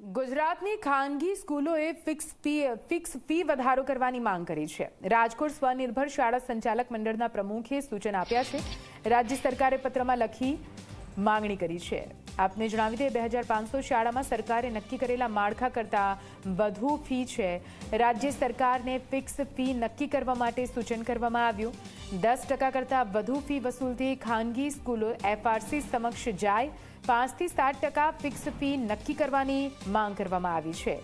ગુજરાતની ખાનગી સ્કૂલોએ ફિક્સ ફી ફિક્સ ફી વધારો કરવાની માંગ કરી છે. રાજકોટ સ્વનિર્ભર શાળા સંચાલક મંડળના પ્રમુખે સૂચન આપ્યા છે. રાજ્ય સરકારે પત્રમાં લખી માંગણી કરી છે. આપને જણાવી દઈએ, બે હજાર પાંચસો શાળામાં સરકારે નક્કી કરેલા માળખા કરતાં વધુ ફી છે. રાજ્ય સરકારને ફિક્સ ફી નક્કી કરવા માટે સૂચન કરવામાં આવ્યું. દસ ટકા કરતાં વધુ ફી વસૂલતી ખાનગી સ્કૂલો એફઆરસી સમક્ષ જાય. પાંચથી સાત ટકા ફિક્સ ફી નક્કી કરવાની માંગ કરવામાં આવી છે.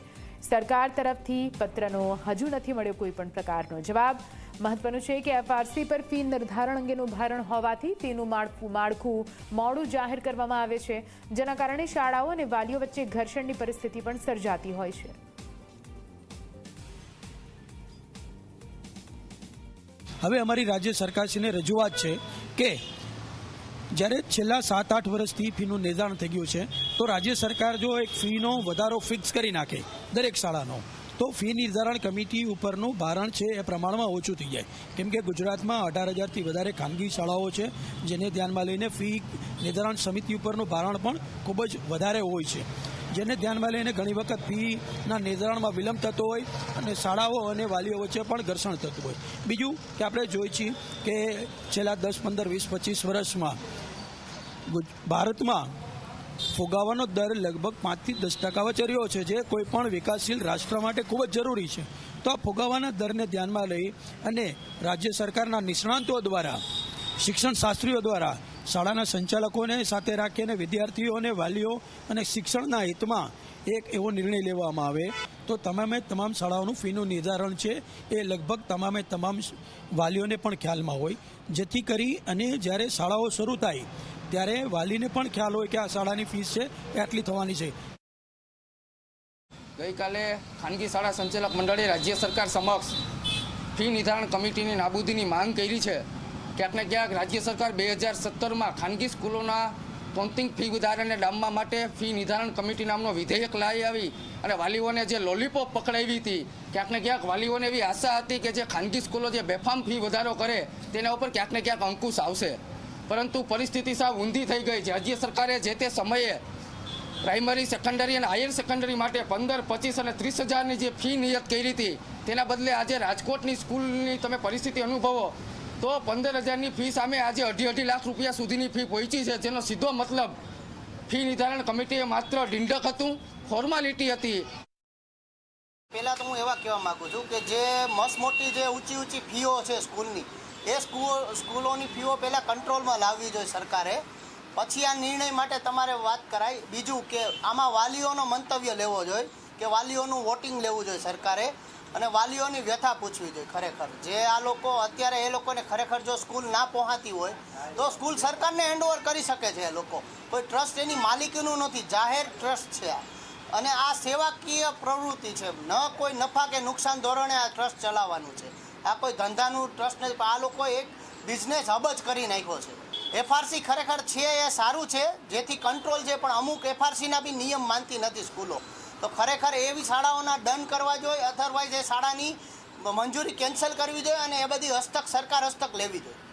સરકાર તરફથી પત્રનો હજુ નથી મળ્યો કોઈ પણ પ્રકારનો જવાબ. મહત્વનું છે કે એફઆરસી પર ફી નિર્ધારણ અંગેનું ભારણ હોવાથી તેનું માળખું માળખું મોડું જાહેર કરવામાં આવે છે. જેના કારણે શાળાઓ અને વાલીઓ વચ્ચે ઘર્ષણની પરિસ્થિતિ પણ સર્જાતી હોય છે. હવે અમારી રાજ્ય સરકારશ્રીને રજૂઆત છે કે જ્યારે છેલ્લા સાત આઠ વર્ષથી ફીનું નિર્ધારણ થઈ ગયું છે, તો રાજ્ય સરકાર જો એક ફીનો વધારો ફિક્સ કરી નાખે દરેક શાળાનો, તો ફી નિર્ધારણ કમિટી ઉપરનું ભારણ છે એ પ્રમાણમાં ઓછું થઈ જાય. કેમ કે ગુજરાતમાં અઢાર હજારથી વધારે ખાનગી શાળાઓ છે, જેને ધ્યાનમાં લઈને ફી નિર્ધારણ સમિતિ ઉપરનું ભારણ પણ ખૂબ જ વધારે હોય છે. જેને ધ્યાનમાં લઈને ઘણી વખત ફીના નિર્ધારણમાં વિલંબ થતો હોય અને શાળાઓ અને વાલીઓ વચ્ચે પણ ઘર્ષણ થતું હોય. બીજું કે આપણે જોઈએ છીએ કે છેલ્લા દસ, પંદર, વીસ, પચીસ વર્ષમાં ભારતમાં ફુગાવાનો દર લગભગ પાંચથી દસ ટકા વચ્ચે રહ્યો છે, જે કોઈ પણ વિકાસશીલ રાષ્ટ્ર માટે ખૂબ જ જરૂરી છે. તો આ ફુગાવાના દરને ધ્યાનમાં લઈ અને રાજ્ય સરકારના નિષ્ણાંતો દ્વારા, શિક્ષણ શાસ્ત્રીઓ દ્વારા શાળાના સંચાલકોને સાથે રાખીને વિદ્યાર્થીઓને વાલીઓ અને શિક્ષણના હિતમાં એક એવો નિર્ણય લેવામાં આવે. તો તમામે તમામ શાળાઓનું ફીનું નિર્ધારણ છે. એ લગભગ તમામે તમામ વાલીઓને પણ ખ્યાલમાં હોય. જેથી કરી અને જ્યારે શાળાઓ શરૂ થાય, ત્યારે વાલીને પણ ખ્યાલ હોય કે આ શાળાની ફીસ છે, એ આટલી થવાની છે. ગઈકાલે ખાનગી શાળા સંચાલક મંડળે રાજ્ય સરકાર સમક્ષ ફી નિર્ધારણ કમિટીની નાબૂદીની માંગ કરી છે. ક્યાંક ક્યાંક રાજ્ય સરકાર બે હજાર સત્તરમાં ખાનગી સ્કૂલોના ટોન્ટિંગ ફી વધારાને ડામવા માટે ફી નિર્ધારણ કમિટી નામનો વિધેયક લાવી આવી અને વાલીઓને જે લોલીપોપ પકડાવી હતી ક્યાંક ને ક્યાંક વાલીઓને એવી આશા હતી કે જે ખાનગી સ્કૂલો જે બેફામ ફી વધારો કરે, તેના ઉપર ક્યાંક ને ક્યાંક અંકુશ આવશે. પરંતુ પરિસ્થિતિ સાવ ઊંધી થઈ ગઈ છે. રાજ્ય સરકારે જે તે સમયે પ્રાઇમરી, સેકન્ડરી અને હાયર સેકન્ડરી માટે પંદર, પચીસ અને ત્રીસ હજારની જે ફી નિયત કરી હતી, તેના બદલે આજે રાજકોટની સ્કૂલની તમે પરિસ્થિતિ અનુભવો તો પંદર હજારની ફી સામે આજે અઢી અઢી લાખ રૂપિયા સુધીની ફી પહોંચી છે, જેનો સીધો મતલબ ફી નિર્ધારણ કમિટીએ માત્ર ઢીંડક હતું, ફોર્માલિટી હતી. પહેલાં તો હું એવા કહેવા માગું છું કે જે મસ્ત જે ઊંચી ઊંચી ફીઓ છે સ્કૂલની, એ સ્કૂલ સ્કૂલોની ફીઓ પહેલાં કંટ્રોલમાં લાવવી જોઈએ સરકારે. પછી આ નિર્ણય માટે તમારે વાત કરાય. બીજું કે આમાં વાલીઓનો મંતવ્ય લેવો જોઈએ, કે વાલીઓનું વોટિંગ લેવું જોઈએ સરકારે. અને વાલીઓની વ્યથા પૂછવી જોઈએ ખરેખર. જે આ લોકો અત્યારે એ લોકોને ખરેખર જો સ્કૂલ ના પહોંચાતી હોય, તો સ્કૂલ સરકારને હેન્ડઓવર કરી શકે છે એ લોકો. કોઈ ટ્રસ્ટ એની માલિકીનું નથી, જાહેર ટ્રસ્ટ છે આ. અને આ સેવાકીય પ્રવૃત્તિ છે. ન કોઈ નફા કે નુકસાન ધોરણે આ ટ્રસ્ટ ચલાવવાનું છે. આ કોઈ ધંધાનું ટ્રસ્ટ નથી, પણ આ લોકો એક બિઝનેસ હબ જ કરી નાખ્યો છે. એફઆરસી ખરેખર છે એ સારું છે, જેથી કંટ્રોલ છે પણ અમુક એફઆરસીના બી નિયમ માનતી નથી સ્કૂલો. તો ખરેખર એવી શાળાઓના દંડ કરવા જોઈએ અધરવાઇઝ એ શાળાની મંજૂરી કેન્સલ કરવી જોઈએ અને એ બધી હસ્તક, સરકાર હસ્તક લેવી જોઈએ.